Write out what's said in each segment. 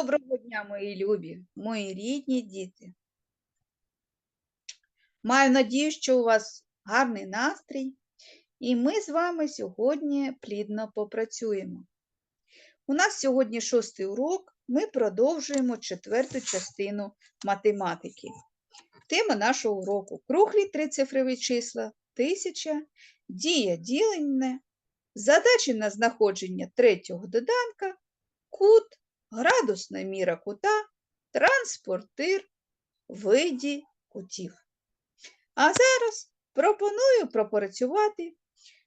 Доброго дня, мої любі, мої рідні діти. Маю надію, що у вас гарний настрій, і ми з вами сьогодні плідно попрацюємо. У нас сьогодні шостий урок, ми продовжуємо четверту частину математики. Тема нашого уроку круглі трицифрові числа, тисяча, дія ділення, задачі на знаходження третього доданка, кут, градусна міра кута, транспортир, виді кутів. А зараз пропоную пропрацювати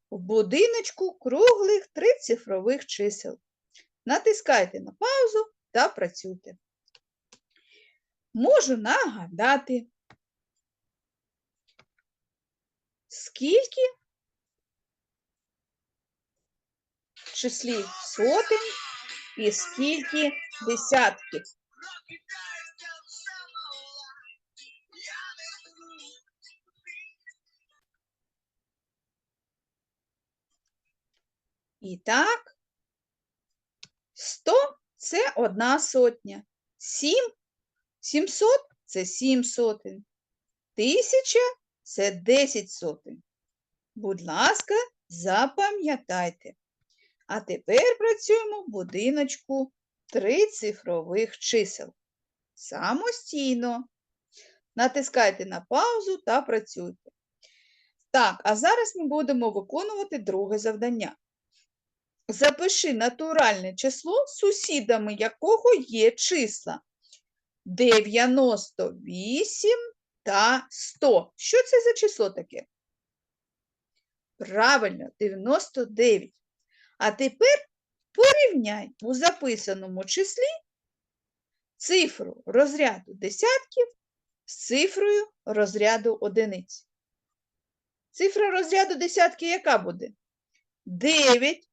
в будиночку круглих трицифрових чисел. Натискайте на паузу та працюйте. Можу нагадати, скільки в числі сотень і скільки десятків. І так, 100 – це одна сотня, 7 – 700 – це 7 сотень, 1000 – це 10 сотень. Будь ласка, запам'ятайте. А тепер працюємо в будиночку трицифрових чисел. Самостійно. Натискайте на паузу та працюйте. Так, а зараз ми будемо виконувати друге завдання. Запиши натуральне число, сусідами якого є числа 98 та 100. Що це за число таке? Правильно, 99. А тепер порівняй у записаному числі цифру розряду десятків з цифрою розряду одиниць. Цифра розряду десятки яка буде? 9,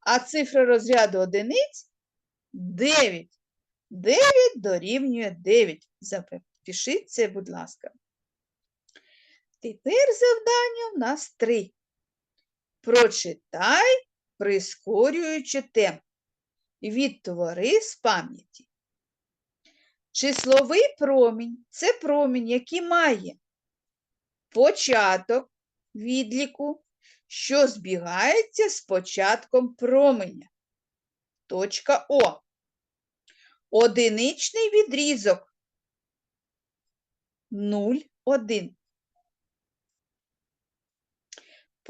а цифра розряду одиниць 9. 9 дорівнює 9. Запишіть це, будь ласка. Тепер завдання у нас 3. Прочитай прискорюючи темп. Відтвори з пам'яті. Числовий промінь це промінь, який має початок відліку, що збігається з початком променя. Точка О. Одиничний відрізок 0, 1.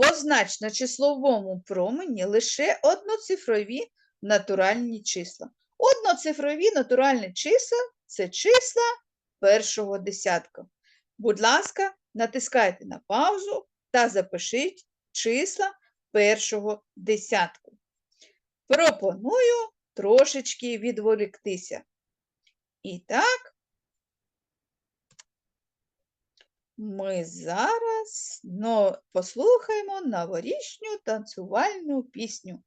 Познач на числовому промені лише одноцифрові натуральні числа. Одноцифрові натуральні числа це числа першого десятка. Будь ласка, натискайте на паузу та запишіть числа першого десятку. Пропоную трошечки відволіктися. І так, Ми зараз но, послухаємо новорічну танцювальну пісню.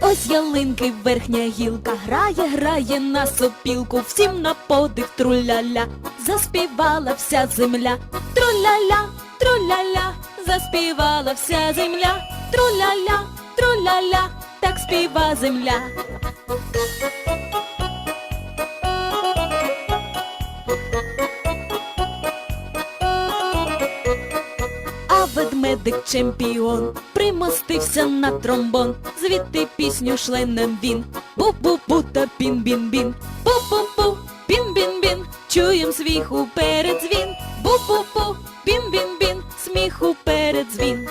Ось ялинки верхня гілка грає, грає на сопілку, всім на подих труляля, заспівала вся земля, труляля, труляля, заспівала вся земля, труляля, труляля, так співа земля. А ведмедик чемпіон примостився на тромбон, звідти пісню шле нам він. Бу-бу-бу та бін-бін-бін, бу-бу-бу, чуєм сміху передзвін. Бу-бу-бу, бін-бін-бін, сміху передзвін.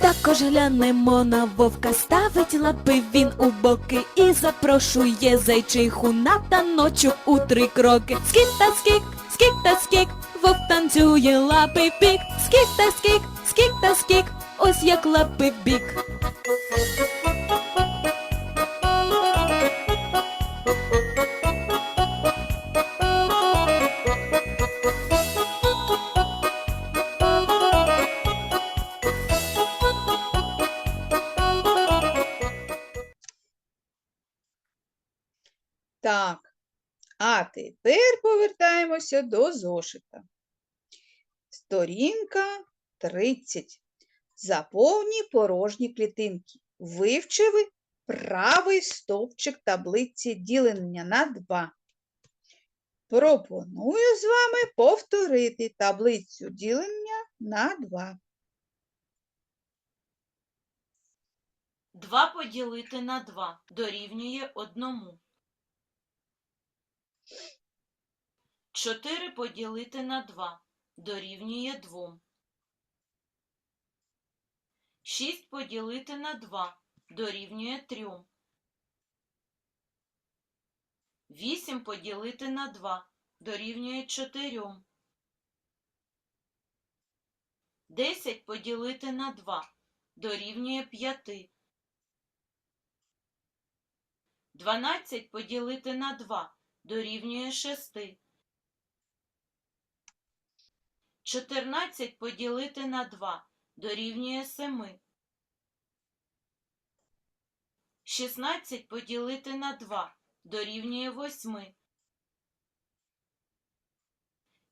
Також глянемо на вовка, ставить лапи він у боки і запрошує зайчиху на таночок у три кроки. Скік та скік, скік та скік, вовк танцює лапи в бік. Скік та скік, скік та скік, ось як лапи бік. Так, а тепер повертаємося до зошита. Сторінка 30. Заповні порожні клітинки. Вивчили правий стовпчик таблиці ділення на 2. Пропоную з вами повторити таблицю ділення на 2. 2 поділити на 2 дорівнює 1. 4 поділити на 2 дорівнює 2. 6 поділити на 2 дорівнює 3. 8 поділити на 2 дорівнює 4. 10 поділити на 2 дорівнює 5. 12 поділити на 2 дорівнює 6. 14 поділити на 2 дорівнює 7. 16 поділити на 2 дорівнює 8.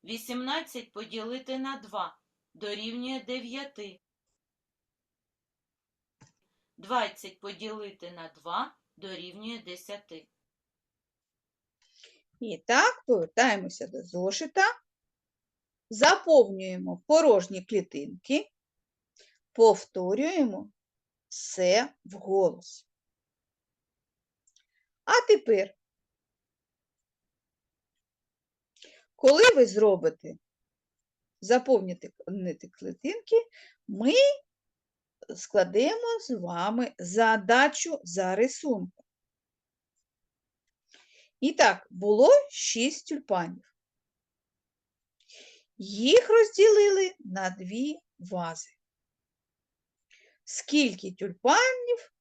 18 поділити на 2 дорівнює 9. 20 поділити на 2 дорівнює 10. І так, повертаємося до зошита. Заповнюємо порожні клітинки, повторюємо все вголос. А тепер, коли ви зробите заповнити ните клітинки, ми складемо з вами задачу за рисунком. І так, було 6 тюльпанів. Їх розділили на дві вази. Скільки тюльпанів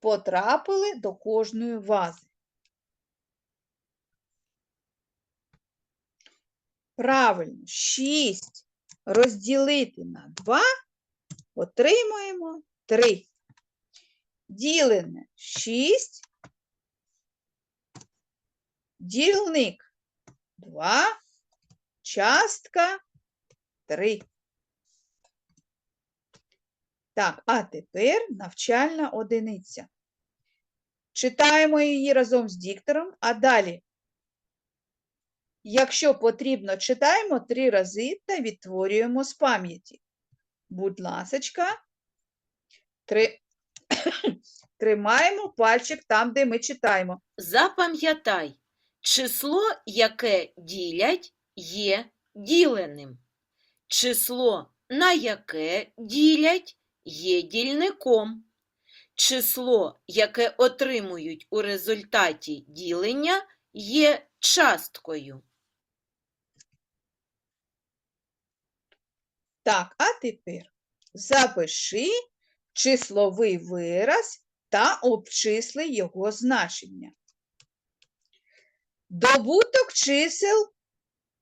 потрапили до кожної вази? Правильно, 6 розділити на 2 отримуємо 3. Ділене 6, дільник 2, частка 3. Так, а тепер навчальна одиниця. Читаємо її разом з диктором, а далі, якщо потрібно, читаємо три рази та відтворюємо з пам'яті. Будь ласочка, три... тримаємо пальчик там, де ми читаємо. Запам'ятай, число, яке ділять, є діленим. Число, на яке ділять, є дільником. Число, яке отримують у результаті ділення, є часткою. Так, а тепер запиши числовий вираз та обчисли його значення. Добуток чисел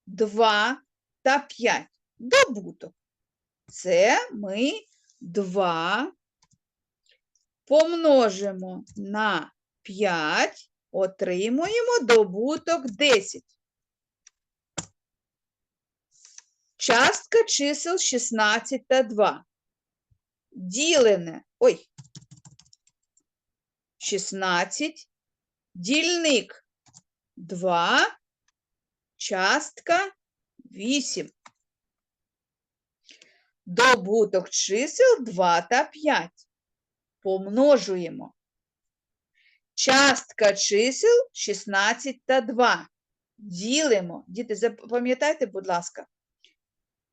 2 та 5. Добуток. Це ми 2 помножимо на 5, отримуємо добуток 10. Частка чисел 16 та 2. Ділене, ой, 16, дільник 2, частка 8. Добуток чисел 2 та 5. Помножуємо. Частка чисел 16 та 2. Ділимо. Діти, запам'ятайте, будь ласка,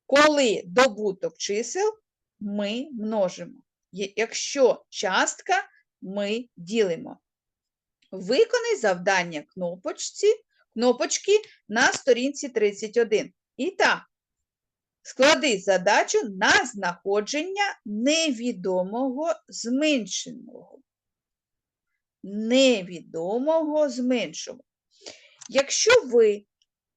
коли добуток чисел ми множимо. Якщо частка, ми ділимо. Виконай завдання кнопочці, кнопочки на сторінці 31. І так, склади задачу на знаходження невідомого зменшеного. Невідомого зменшого. Якщо ви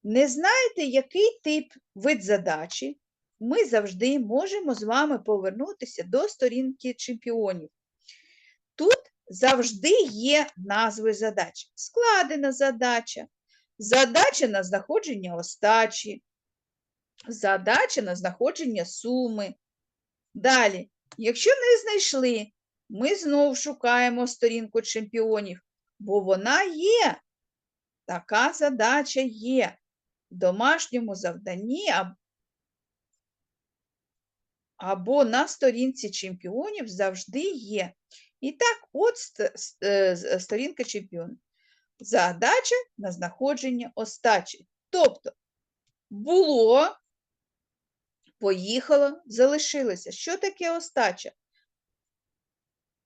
не знаєте, який тип вид задачі, ми завжди можемо з вами повернутися до сторінки чемпіонів. Тут завжди є назви задач. Складена задача, задача на знаходження остачі, задача на знаходження суми. Далі, якщо не знайшли, ми знову шукаємо сторінку чемпіонів, бо вона є. Така задача є в домашньому завданні або на сторінці чемпіонів завжди є. І так, от е, сторінка чемпіонів. Задача на знаходження остачі. Тобто було, поїхало, залишилося. Що таке остача?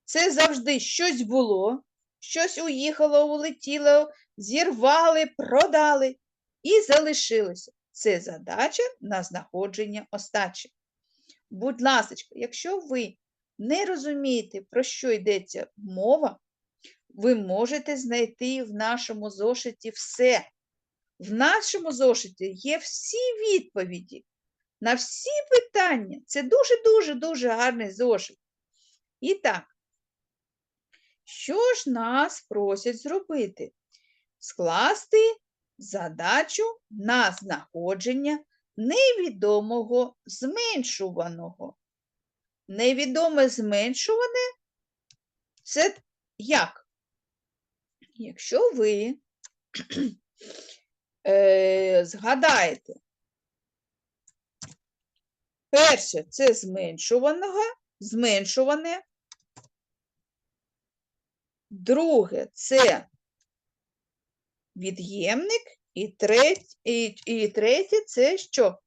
Це завжди щось було, щось уїхало, улетіло, зірвали, продали і залишилося. Це задача на знаходження остачі. Будь ласка, якщо ви не розумієте, про що йдеться мова, ви можете знайти в нашому зошиті все. В нашому зошиті є всі відповіді на всі питання. Це дуже-дуже дуже гарний зошит. І так, що ж нас просять зробити? Скласти задачу на знаходження невідомого зменшуваного. Невідоме зменшуване це як? Якщо ви е, згадаєте, перше це зменшуваного, зменшуване, друге це від'ємник, і третє, і, і третє це що?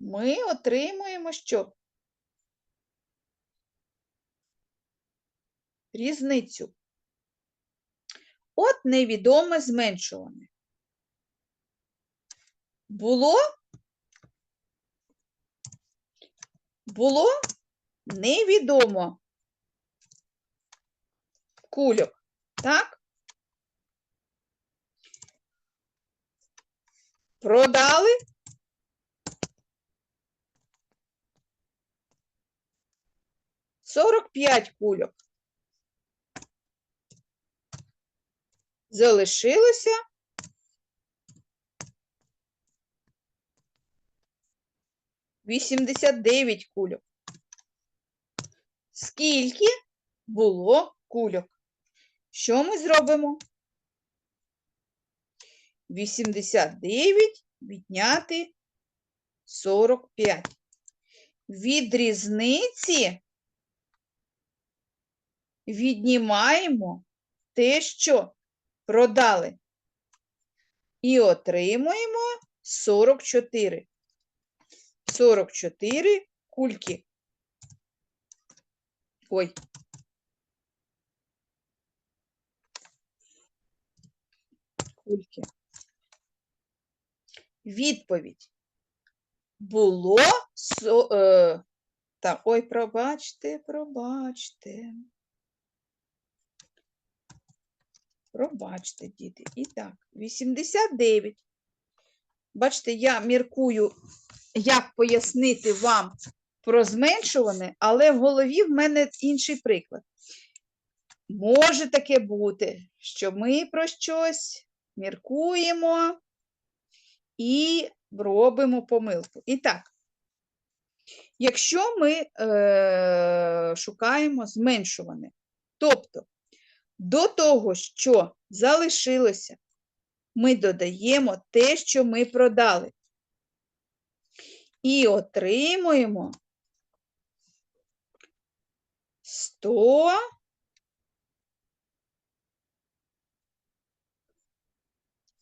Ми отримуємо що? Різницю. От невідоме зменшуване. Було? Було невідомо кульок, так? Продали? Сорок п'ять кульок. Залишилося вісімдесят дев'ять кульок. Скільки було кульок? Що ми зробимо? 89 відняти 45. Від різниці віднімаємо те, що продали. І отримуємо 44. 44 кульки. Ой. Кульки. Відповідь. Було со, е, так, ой, пробачте, пробачте. Пробачте, діти. І так, 89. Бачите, я міркую, як пояснити вам про зменшуване, але в голові в мене інший приклад. Може таке бути, що ми про щось міркуємо і робимо помилку. І так, якщо ми е, шукаємо зменшуване, тобто до того, що залишилося, ми додаємо те, що ми продали. І отримуємо 100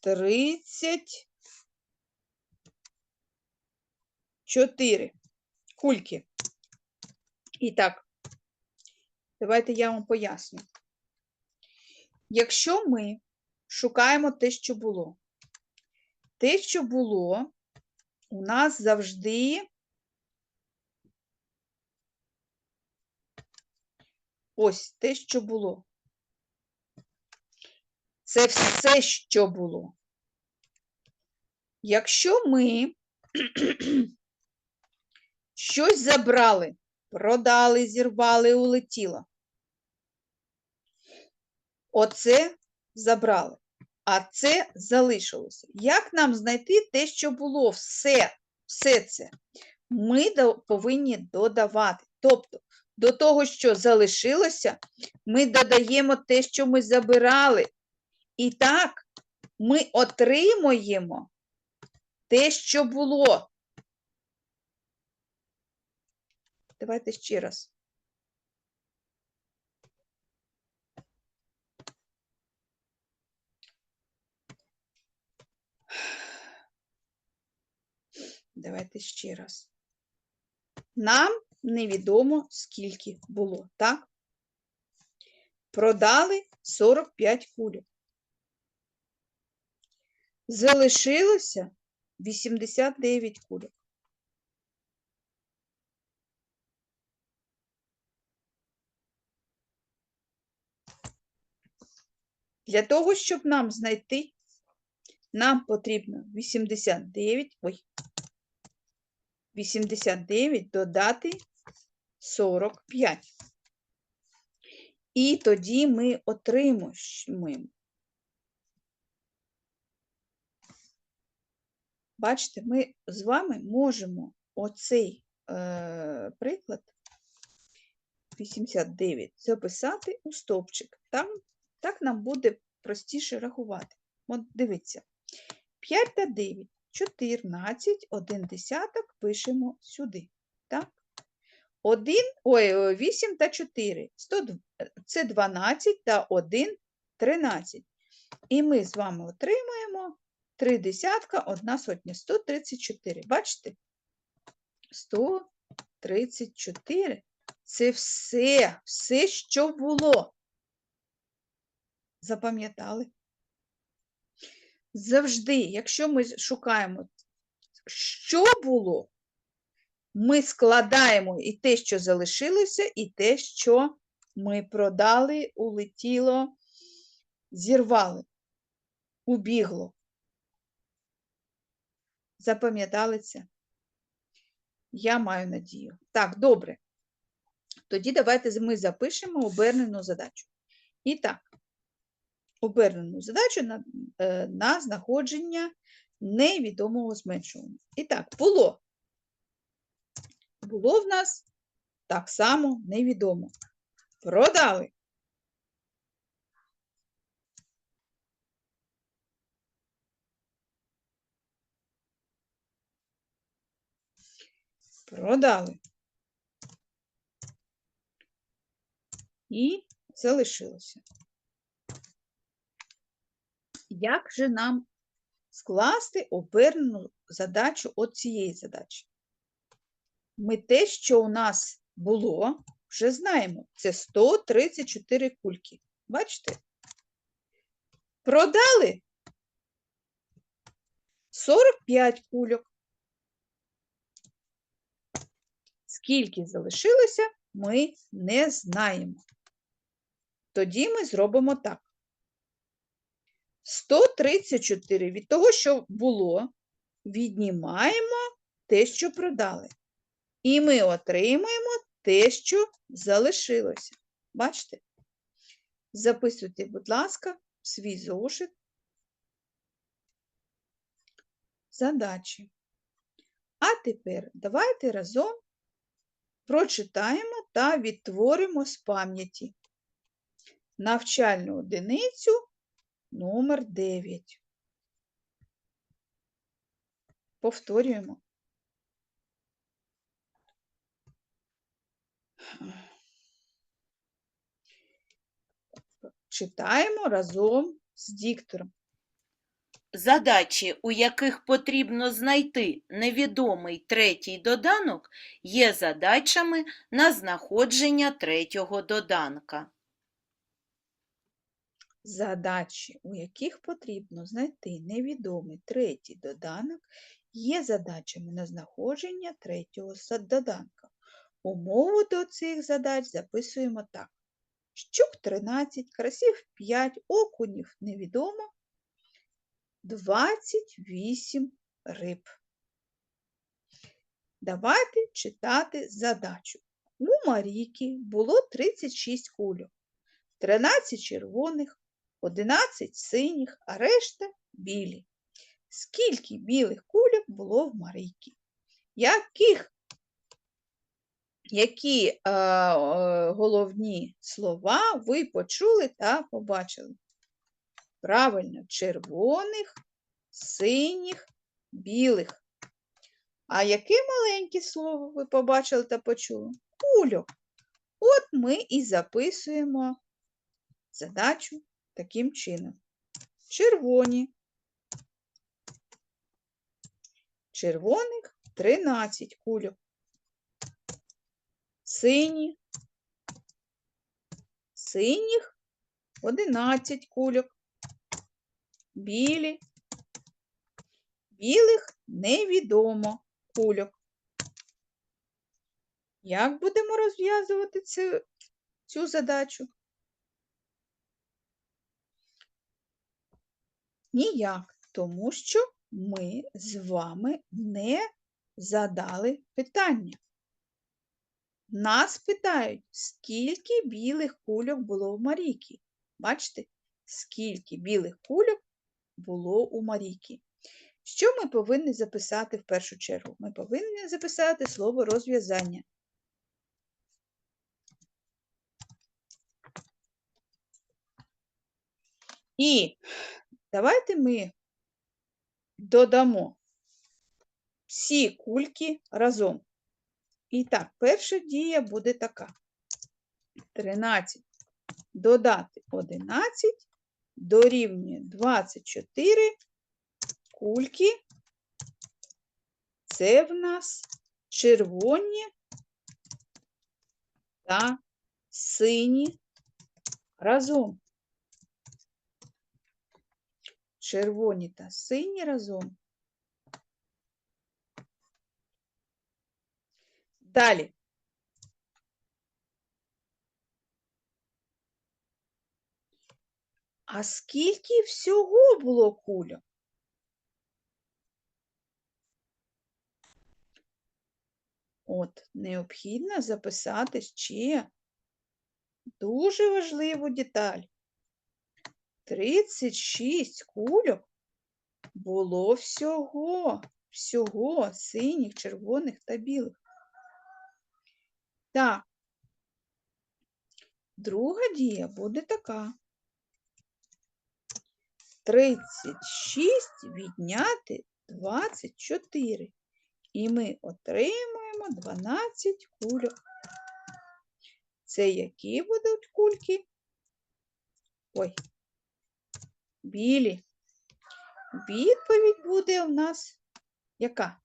30 4 кульки. І так, давайте я вам поясню. Якщо ми шукаємо те, що було, те, що було, у нас завжди ось те, що було. Це все, що було. Якщо ми щось забрали, продали, зірвали, улетіло. Оце забрали, а це залишилося. Як нам знайти те, що було? Все, все це ми повинні додавати. Тобто, до того, що залишилося, ми додаємо те, що ми забирали. І так, ми отримуємо те, що було. Давайте ще раз. Давайте ще раз. Нам невідомо, скільки було, так? Продали 45 кульок. Залишилося 89 кульок. Для того, щоб нам знайти, нам потрібно 89, ой, 89 додати 45. І тоді ми отримуємо. Бачите, ми з вами можемо оцей е, приклад 89 записати у стовпчик. Там, так нам буде простіше рахувати. От дивіться. 5 та 9, 14, 1 десяток пишемо сюди. Так? 1, ой, о, 8 та 4, 100, це 12 та 1, 13. І ми з вами отримуємо 3 десятка, 1 сотня, 134. Бачите? 134. Це все, все, що було. Запам'ятали? Завжди, якщо ми шукаємо, що було, ми складаємо і те, що залишилося, і те, що ми продали, улетіло, зірвали, убігло. Запам'ятали це? Я маю надію. Так, добре. Тоді давайте ми запишемо обернену задачу. І так, обернену задачу на, е, на знаходження невідомого зменшування. І так, було. Було в нас так само невідомо. Продали. Продали. І залишилося. Як же нам скласти обернену задачу от цієї задачі? Ми те, що у нас було, вже знаємо. Це 134 кульки. Бачите? Продали 45 кульок. Скільки залишилося, ми не знаємо. Тоді ми зробимо так. 134 від того, що було, віднімаємо те, що продали. І ми отримуємо те, що залишилося. Бачите? Записуйте, будь ласка, свій зошит задачі. А тепер давайте разом прочитаємо та відтворимо з пам'яті навчальну одиницю номер 9. Повторюємо. Читаємо разом з диктором. Задачі, у яких потрібно знайти невідомий третій доданок, є задачами на знаходження третього доданка. Задачі, у яких потрібно знайти невідомий третій доданок, є задачами на знаходження третього доданка. Умову до цих задач записуємо так. Щук 13, красів 5, окунів невідомо, 28 риб. Давайте читати задачу. У Марійки було 36 кульок, 13 червоних, 11 синіх, а решта білі. Скільки білих кульок було в Марійки? Яких? Які е, е, головні слова ви почули та побачили? Правильно, червоних, синіх, білих. А яке маленьке слово ви побачили та почули? Кульок. От ми і записуємо задачу таким чином. Червоні. Червоних 13 кульок. Сині. Синіх 11 кульок. Білі. Білих невідомо кульок. Як будемо розв'язувати цю, цю задачу? Ніяк, тому що ми з вами не задали питання. Нас питають, скільки білих кульок було в Марійки. Бачите, скільки білих кульок було у Марійки. Що ми повинні записати в першу чергу? Ми повинні записати слово розв'язання. І давайте ми додамо всі кульки разом. І так, перша дія буде така. 13 додати 11 дорівнює 24 кульки. Це в нас червоні та сині разом. Червоні та сині разом. Далі. А скільки всього було кульок? От, необхідно записати ще дуже важливу деталь. 36 кульок було всього, всього синіх, червоних та білих. Так, друга дія буде така. 36 відняти 24. І ми отримуємо 12 кульок. Це які будуть кульки? Ой, білі. Відповідь буде у нас яка?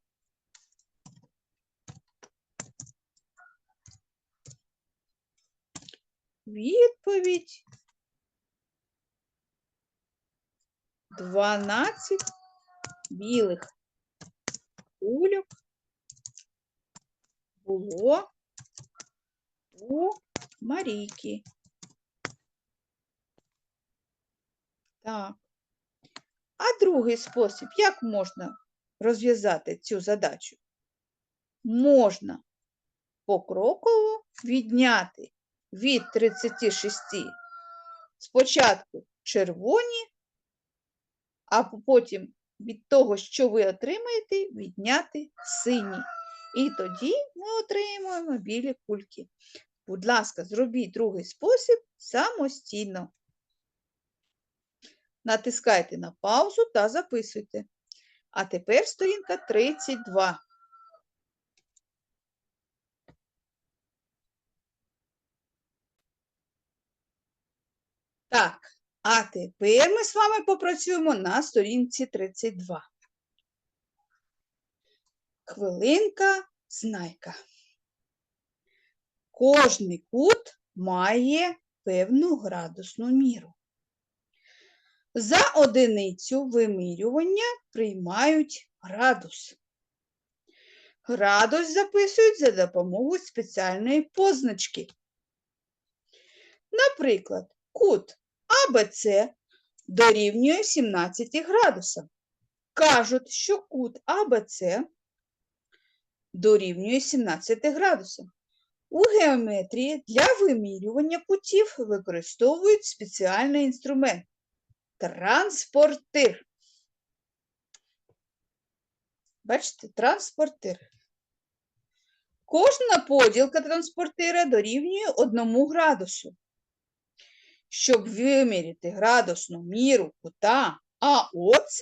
Відповідь 12 білих кульок було у Марійки. Так. А другий спосіб, як можна розв'язати цю задачу? Можна покроково відняти від 36 спочатку червоні, а потім від того, що ви отримаєте, відняти сині. І тоді ми отримуємо білі кульки. Будь ласка, зробіть другий спосіб самостійно. Натискайте на паузу та записуйте. А тепер сторінка 32. Так, а тепер ми з вами попрацюємо на сторінці 32. Хвилинка знайка. Кожний кут має певну градусну міру. За одиницю вимірювання приймають градус. Градус записують за допомогою спеціальної позначки. Наприклад, кут АБЦ дорівнює 17 градусам. Кажуть, що кут АБЦ дорівнює 17 градусам. У геометрії для вимірювання кутів використовують спеціальний інструмент транспортир. Бачите, транспортир. Кожна поділка транспортира дорівнює 1 градусу. Щоб виміряти градусну міру кута АОЦ,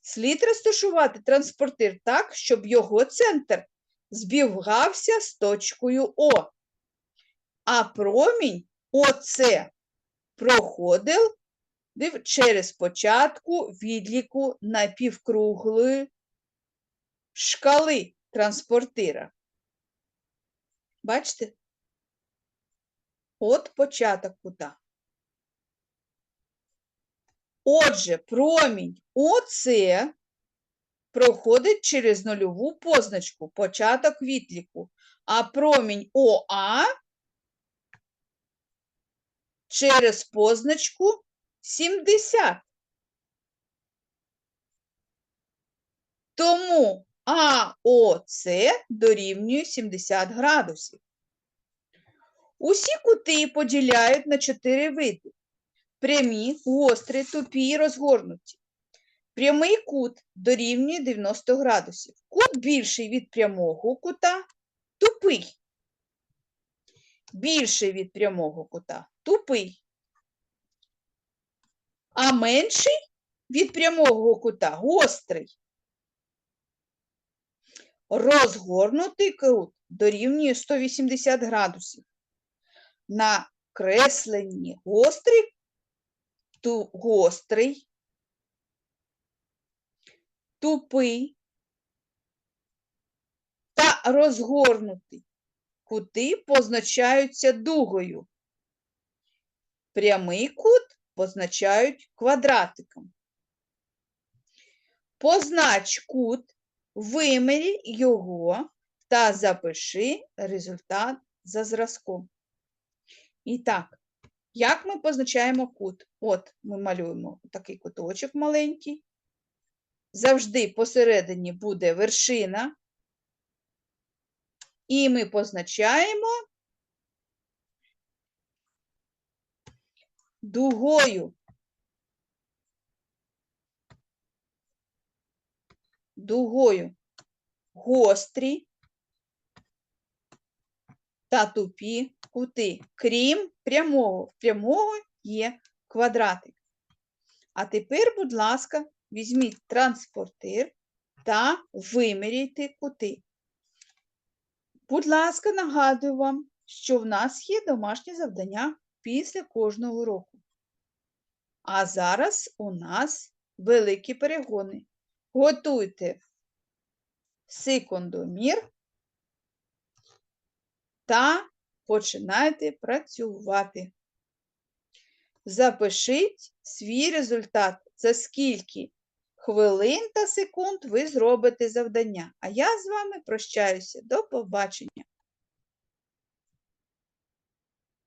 слід розташувати транспортир так, щоб його центр збігався з точкою О, а промінь ОЦ проходив див- через початку відліку напівкруглої шкали транспортира. Бачите? От початок кута. Отже, промінь ОЦ проходить через нульову позначку, початок відліку, а промінь ОА через позначку 70. Тому АОЦ дорівнює 70 градусів. Усі кути поділяють на чотири види: прямі, гострі, тупі і розгорнуті. Прямий кут дорівнює 90 градусів. Кут більший від прямого кута тупий. Більший від прямого кута тупий. А менший від прямого кута гострий. Розгорнутий кут дорівнює 180 градусів. На кресленні гострий, ту, гострий, тупий та розгорнутий. Кути позначаються дугою. Прямий кут позначають квадратиком. Познач кут, вимірі його та запиши результат за зразком. І так, як ми позначаємо кут? От ми малюємо такий куточок маленький. Завжди посередині буде вершина. І ми позначаємо дугою. Дугою гострі та тупі кути, крім прямого. В прямого є квадратик. А тепер, будь ласка, візьміть транспортир та виміряйте кути. Будь ласка, нагадую вам, що в нас є домашнє завдання після кожного року. А зараз у нас великі перегони. Готуйте секундомір та починайте працювати. Запишіть свій результат, за скільки хвилин та секунд ви зробите завдання. А я з вами прощаюся. До побачення!